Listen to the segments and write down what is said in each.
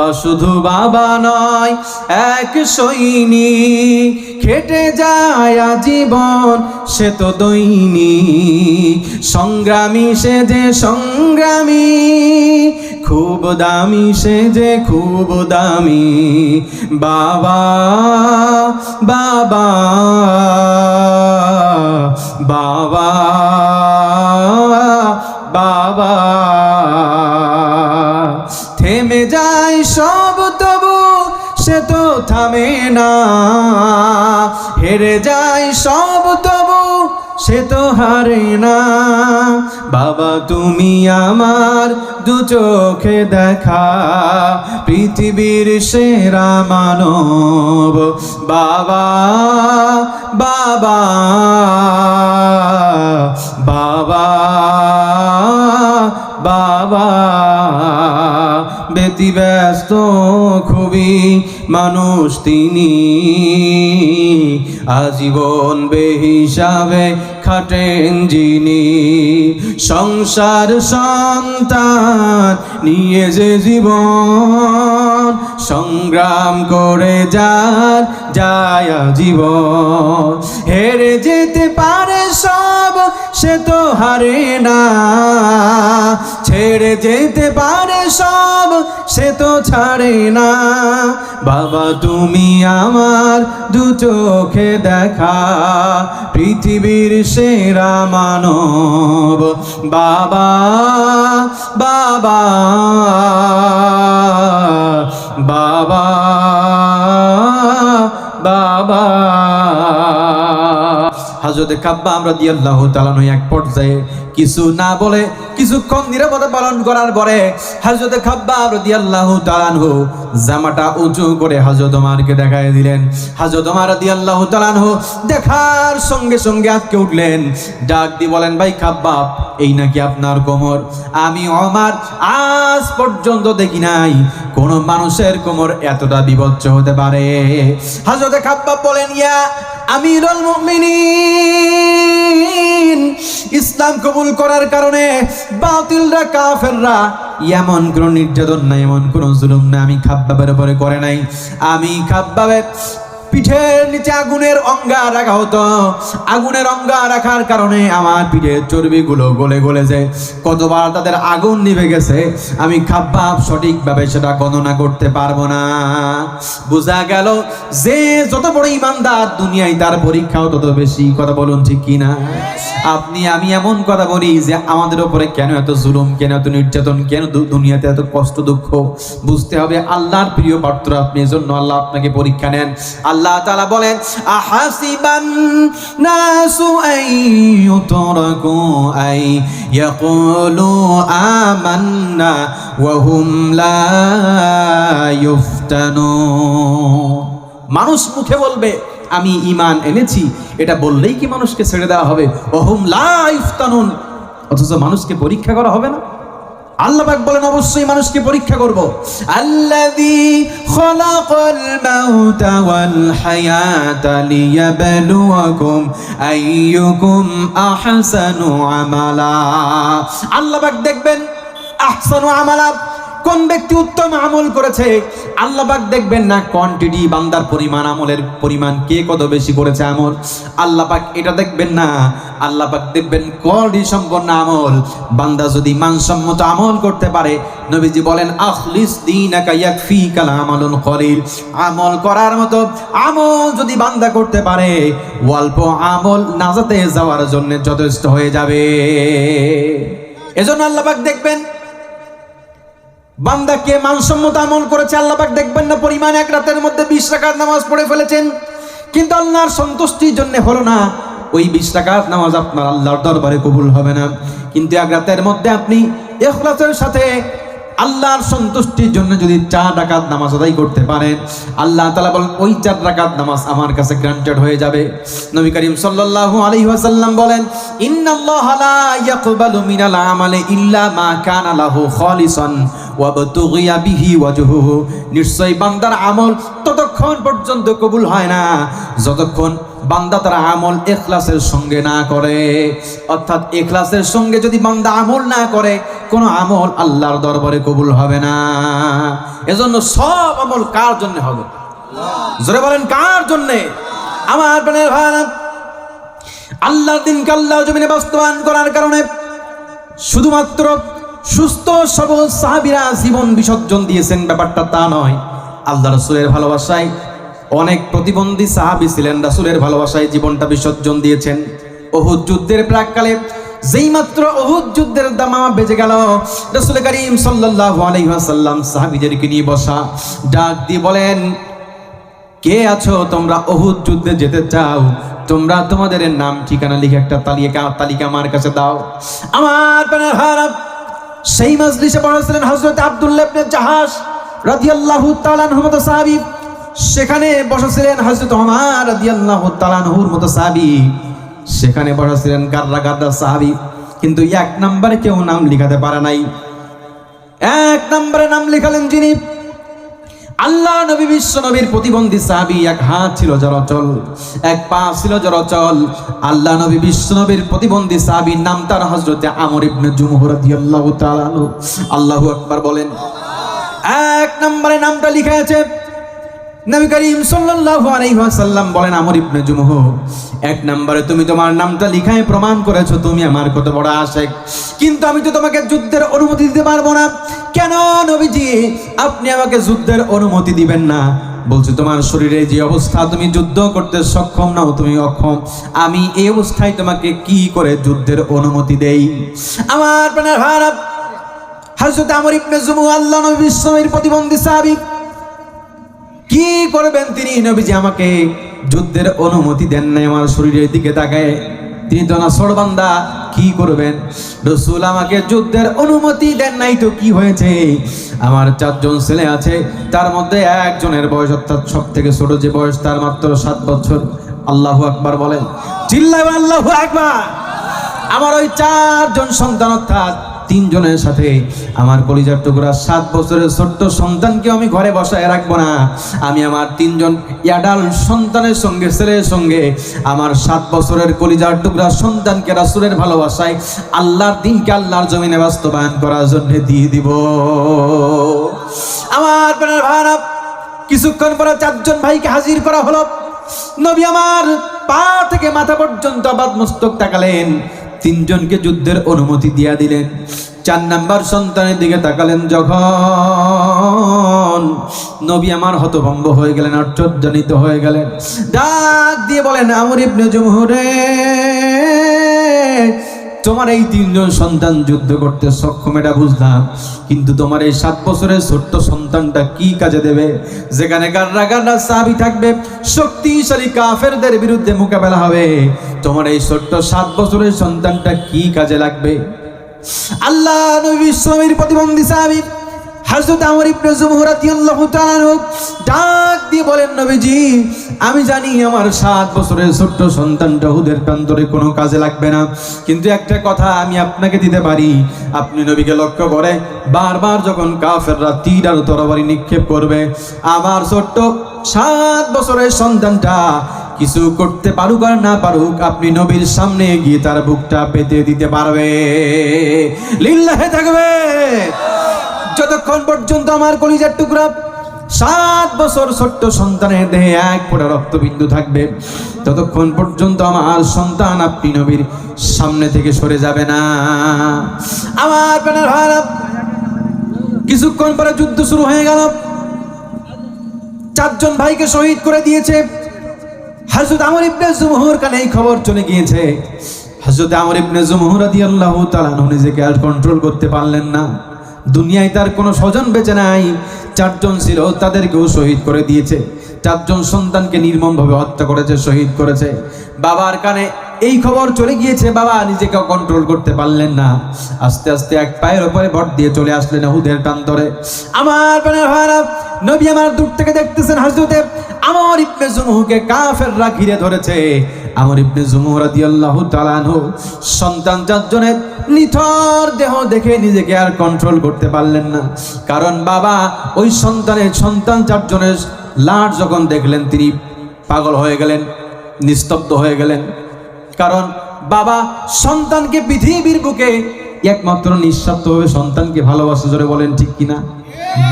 বাবা শুধু বাবা নয়, এক সৈনিক। খেটে যায় জীবন সে তো দৈনিক। সংগ্রামী সে যে সংগ্রামী, খুব দামি সে যে খুব দামি। বাবা বাবা বাবা। থামে না। হেরে যায় সব, তবু সে তো হারে না। বাবা, তুমি আমার দু চোখে দেখা, পৃথিবীর সেরা মানব। বাবা বাবা বাবা বাবা। ব্যতিব্যস্ত খুবই মানুষ তিনি। আজীবন বেহিসাবে খাটেন যিনি। সংসার সন্তান নিয়ে যে জীবন সংগ্রাম করে যার যায় জীবন হেরে যেতে পারে সব, সে তো হারে না। ছেড়ে যেতে পারে সব, সে তো ছাড়ে না। বাবা, তুমি আমার দু চোখে দেখা, পৃথিবীর সেরা মানব। বাবা বাবা বাবা বাবা। হাজরত কাব্বা আমরা দিয়ে আল্লাহ তালানো এক পর্যায়ে কিছু না বলে কিছুক্ষণ নিরাপদা পালন করার পরে হাজরত খাব্বা রদি আল্লাহ তালানহু জামাটা উঁচু করে হাজরত ওমারকে দেখায় দিলেন। হাজরত ওমার রদি আল্লাহ তালানহু দেখার সঙ্গে সঙ্গে আজকে উঠলেন। ডাক দিয়ে বলেন, ভাই খাব্বাব এই নাকি আপনার কোমর? আমি অমার আজ পর্যন্ত দেখি নাই। কোন মানুষের কোমর এতটা বিভৎস হতে পারে। হাজরত খাব্বাব বলেন, ইয়া আমিরুল মুমিনিন। ইসলাম কবুল করার কারণে বাতিলরা, কাফেররা এমন কোন নির্যাতন নাই, এমন কোন জুলুম না আমি খাব্বাবের উপরে করে নাই। আমি খাব্বাবের পিঠের নিচে আগুনের অঙ্গা রাখা হতো। আগুনের অঙ্গা রাখার কারণে আমার পিঠের চর্বিগুলো গলে গলে যায় কতবার তাদের আগুন নিভে গেছে, আমি খাব্বাব সঠিকভাবে সেটা গণনা করতে পারব না। বোঝা গেল যে যত বড় ইমানদার দুনিয়ায় তার পরীক্ষাও তত বেশি, কথা বলুন ঠিক কিনা? আপনি, আমি এমন কথা বলি যে আমাদের উপরে কেন এত জুলুম, কেন এত নির্যাতন, কেন দুনিয়াতে এত কষ্ট দুঃখ? বুঝতে হবে আল্লাহর প্রিয় পাত্র, আপনি এজন্য আল্লাহ আপনাকে পরীক্ষা নেন। আল্লাহ তাআলা বলেন, আহাসিবান নাসু আই ইউতরাকু আই ইয়াকুলু আমান্না ওয়া হুম লা মানুষ মুখে বলবে, আমি ইমান এনেছি, এটা বললেই কি মানুষকে ছেড়ে দেওয়া হবে? ওহুম লাইফ তানুন অথচ মানুষকে পরীক্ষা করা হবে না। আল্লাহ পাক বলেন, অবশ্যই মানুষকে পরীক্ষা করব। আল্লাযী খলাকাল মাউতা ওয়াল হায়াতা লিয়াবলুয়াকুম আইয়ুকুম আহসানু আমালা। আল্লাহ পাক দেখবেন, আহসানু আমালা কোন ব্যক্তি উত্তম আমল করেছে? আল্লাহবাক দেখবেন না কোয়ান্টিটি বান্দার পরিমাণ, আমলের পরিমাণ কে কত বেশি করেছে আমল? আল্লাপাক এটা দেখবেন না আল্লাপাক দেখবেন কোয়ালিটি সম্পন্ন আমল। বান্দা যদি মানসম্মত আমল করতে পারে, নবীজি বলেন, আখলিস দীনাকা ইয়াকফিকাল আমালুন কলিল। আমল করার মতো আমল যদি বান্দা করতে পারে, অল্প আমল নাজাতে যাওয়ার জন্য যথেষ্ট হয়ে যাবে। এজন্য আল্লাপাক দেখবেন বান্দাকে মানসম্মত আমল করেছে আল্লাপাক দেখবেন না পরিমাণ এক রাতের মধ্যে বিশ রাকাত নামাজ পড়ে ফেলেছেন। কিন্তু আল্লাহর সন্তুষ্টির জন্য হলো না, ওই বিশ রাকাত নামাজ আপনার আল্লাহর দরবারে কবুল হবে না। কিন্তু এক রাতের মধ্যে আপনি এখলাসের সাথে আল্লাহর সন্তুষ্টির জন্য যদি চার ডাকাত নামাজ আদায় করতে পারেন, আল্লাহ তালা বলেন, ওই চার ডাকাত নামাজ আমার কাছে গ্রান্টেড হয়ে যাবে। নবী করিম সাল্লাল্লাহু আলাইহি ওয়াসাল্লাম বলেন, ইন্নাল্লাহা লা বিহি নিশ্চয় বান্দার আমল ততক্ষণ পর্যন্ত কবুল হয় না, যতক্ষণ বান্দা তারা আমল এখলাসের সঙ্গে না করে, অর্থাৎ এখলাসের সঙ্গে যদি বান্দা আমল না করে, কোনো আমল আল্লাহর দরবারে কবুল হবে না। এজন্য সব আমল কার জন্য হবে? জোরে বলেন, কার জন্যে? আমার প্রাণের আল্লাহর দিনকে আল্লাহ জমিনে বাস্তবায়ন করার কারণে শুধুমাত্র সুস্থ সবল সাহাবিরা জীবন বিসর্জন দিয়েছেন, ব্যাপারটা তা নয়। আল্লাহ রসুলের ভালোবাসায় অনেক প্রতিবন্ধী সাহাবি ছিলেন, রাসুলের ভালোবাসায় জীবনটা বিসর্জন দিয়েছেন। অহুদ যুদ্ধের প্রাককালে যেই মাত্র অহুদ যুদ্ধের দামা বেজে গেল, রসুল করিম সাল্লাল্লাহু আলাইহি সাহাবীদেরকে নিয়ে বসা ডাক দিয়ে বলেন, কে আছো তোমরা অহুদ যুদ্ধে যেতে চাও? তোমরা তোমাদের নাম, ঠিকানা লিখে একটা তালিকা তালিকা আমার কাছে দাও। আমার সেই মজলিসে পড়েছিলেন হযরত আব্দুল্লাহ জাহাজ রাদিয়াল্লাহু তাআলা আনহু মতো সাহাবী সেখানে বসেছিলেন হযরত ওমর রাদিয়াল্লাহু তাআলা আনহুর মতো সাহাবী। সেখানে বসেছিলেন গাররা গাররা সাহাবী। কিন্তু এক নম্বরে কেউ নাম লিখাতে পারে নাই। এক নম্বরে নাম লিখালেন যিনি। আল্লাহ, নবী, বিশ্ব নবীর প্রতিবন্ধী সাহাবি। এক হাত ছিল জরচল এক পা ছিল জরচল আল্লাহ, নবী, বিশ্ব নবীর প্রতিবন্ধী সাহাবির নাম তার হজরতে আমর ইবনে জুমহুর রাদিয়াল্লাহু তাআলা আল্লাহু আকবার বলেন এক নম্বরে নামটা লিখা আছে। নবী করিম সাল্লাল্লাহু আলাইহি ওয়াসাল্লাম বলেন, আমর ইবনে জুমহু এক নম্বরে তুমি তোমার নামটা লিখায় প্রমাণ করেছ, তুমি আমার কত বড় আশেক। কিন্তু আমি তো তোমাকে যুদ্ধের অনুমতি দিতে পারব না। কেন নবীজি? আপনি আমাকে যুদ্ধের অনুমতি দিবেন না। বলছি, তোমার শরীরে যে অবস্থা তুমি যুদ্ধ করতে সক্ষম নাও, তুমি অক্ষম। আমি এই অবস্থায় তোমাকে কি করে যুদ্ধের অনুমতি দেই? আমার প্রাণের ভাড়া হযরত আমর ইবনে জুমহু আল্লাহ নবী বিশ্বমের প্রতিবন্ধী সাহাবী। কি করবেন তিনি? নবীজি আমাকে যুদ্ধের অনুমতি দেন নাই, আমার শরীরের দিকে তাকায়। তিনি তো না বান্দা, কি করবেন? রসুল আমাকে যুদ্ধের অনুমতি দেন নাই, তো কি হয়েছে? আমার চারজন ছেলে আছে, তার মধ্যে একজনের বয়স অর্থাৎ সব থেকে ছোট যে বয়স, তার মাত্র সাত বছর। আল্লাহ আকবার বলেন। চিল্লাই আল্লাহ আকবার। আমার ওই চারজন সন্তান অর্থাৎ তিনজনের সাথে আমার কলিজার টুকরা সাত বছরের ছোট্ট সন্তানকে আমি ঘরে বসায় রাখব না। আমি আমার তিনজন ইয়াডাল সন্তানের সঙ্গে, ছেলের সঙ্গে আমার সাত বছরের কলিজার টুকরা সন্তানকে রাসুলের ভালোবাসায় আল্লাহর দিনকে আল্লাহর জমিনে বাস্তবায়ন করার জন্য দিয়ে দিব। আমার ভাড়া কিছুক্ষণ পরে চারজন ভাইকে হাজির করা হলো। নবী আমার পা থেকে মাথা পর্যন্ত আবাদ মস্তক তাকালেন। তিনজনকে যুদ্ধের অনুমতি দিয়া দিলেন। চার নাম্বার সন্তানের দিকে তাকালেন যখন নবী আমার হতভম্ব হয়ে গেলেন, আশ্চর্যজনিত হয়ে গেলেন। ডাক দিয়ে বলেন, আমর ইবনে জমহুরে, তোমার এই তিনজন সন্তান যুদ্ধ করতে সক্ষম, এটা বুঝলাম। কিন্তু তোমার এই সাত বছরের ছোট্ট সন্তানটা কি কাজে দেবে? যেখানে গাররা গাররা সাবি থাকবে, শক্তিশালী কাফেরদের বিরুদ্ধে মোকাবেলা হবে। তোমার এই ছোট্ট সাত বছরের সন্তানটা কি কাজে লাগবে? আল্লাহ প্রতিবন্ধী আমি জানি আমার সাত বছরের ছোট্ট সন্তানটা হুদের প্রান্তরে কোনো কাজে লাগবে না, কিন্তু একটা কথা আমি আপনাকে দিতে পারি। আপনি নবীকে লক্ষ্য করে বারবার যখন কাফেররা তীর আর তরবারি নিক্ষেপ করবে, আমার ছোট্ট সাত বছরের সন্তানটা কিছু করতে পারুক আর না পারুক, আপনি নবীর সামনে গিয়ে তার বুকটা পেতে দিতে পারবে। লিল্লাহে থাকবে। যতক্ষণ পর্যন্ত আমার কলিজার টুকরা সাত বছর ছোট্ট সন্তানের দেহে এক ফোঁটা রক্তবিন্দু থাকবে, ততক্ষণ পর্যন্ত আমার সন্তান আপনি নবীর সামনে থেকে সরে যাবে না। আমার প্রাণের কিছুক্ষণ পরে যুদ্ধ শুরু হয়ে গেল। চারজন ভাইকে শহীদ করে দিয়েছে। হযরত আমর ইবনে জুমহুর কানে এই খবর চলে গিয়েছে। হজরত আমর ইবনে জুমহুর রাদিয়াল্লাহু তাআলা নিজেকে আর কন্ট্রোল করতে পারলেন না। দুনিয়ায় তার কোনো স্বজন বেঁচে নাই। চারজন ছিল, তাদেরকেও শহীদ করে দিয়েছে। চারজন সন্তানকে নির্মমভাবে হত্যা করেছে, শহীদ করেছে। বাবার কানে এই খবর চলে গিয়েছে, বাবা। নিজেকে কন্ট্রোল করতে পারলেন না। আস্তে আস্তে এক পায়ের উপরে ভর দিয়ে চলে আসলেন হুদের প্রান্তরে। আমার প্রাণের ভাড়া নবী আমার দূর থেকে দেখতেছেন হাজরতে আমার ইবনে জুমহুকে কাফেররা ঘিরে ধরেছে। আমার ইবনে জুমহু রাদিয়াল্লাহু তাআলা আনহু, সন্তান চারজনের নিথর দেহ দেখে নিজেকে আর কন্ট্রোল করতে পারলেন না। কারণ বাবা, ওই সন্তানের সন্তান চারজনের লাট যখন দেখলেন, তিনি পাগল হয়ে গেলেন, নিস্তব্ধ হয়ে গেলেন। কারণ বাবা সন্তানকে পৃথিবীর বুকে একমাত্র নিঃস্বার্থভাবে সন্তানকে ভালোবাসে, জোরে বলেন ঠিক কিনা?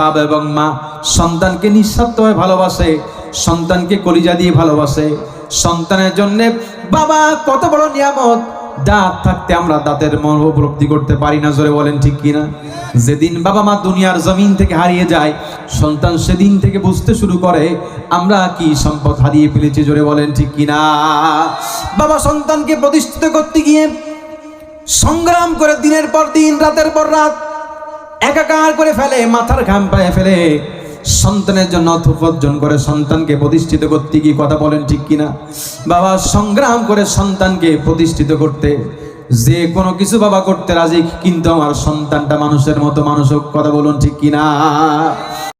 বাবা এবং মা সন্তানকে নিঃস্বার্থভাবে ভালোবাসে, সন্তানকে কলিজা দিয়ে ভালোবাসে। সন্তানের জন্যে বাবা কত বড় নিয়ামত দাঁত থাকতে আমরা দাঁতের মন উপলব্ধি করতে পারি না, জোরে বলেন ঠিক কিনা? যেদিন বাবা মা দুনিয়ার জমিন থেকে হারিয়ে যায়, সন্তান সেদিন থেকে বুঝতে শুরু করে, আমরা কি সম্পদ হারিয়ে ফেলেছি, জোরে বলেন ঠিক কিনা? বাবা সন্তানকে প্রতিষ্ঠিত করতে গিয়ে সংগ্রাম করে দিনের পর দিন, রাতের পর রাত, একাকার করে ফেলে, মাথার ঘাম পায়ে ফেলে সন্তানের জন্য অর্থ উপার্জন করে সন্তানকে প্রতিষ্ঠিত করতে কি কথা বলেন ঠিক কিনা? বাবা, সংগ্রাম করে সন্তানকে প্রতিষ্ঠিত করতে, যে কোনো কিছু বাবা করতে রাজি, কিন্তু আমার সন্তানটা মানুষের মতো মানুষ কথা বলুন ঠিক কিনা?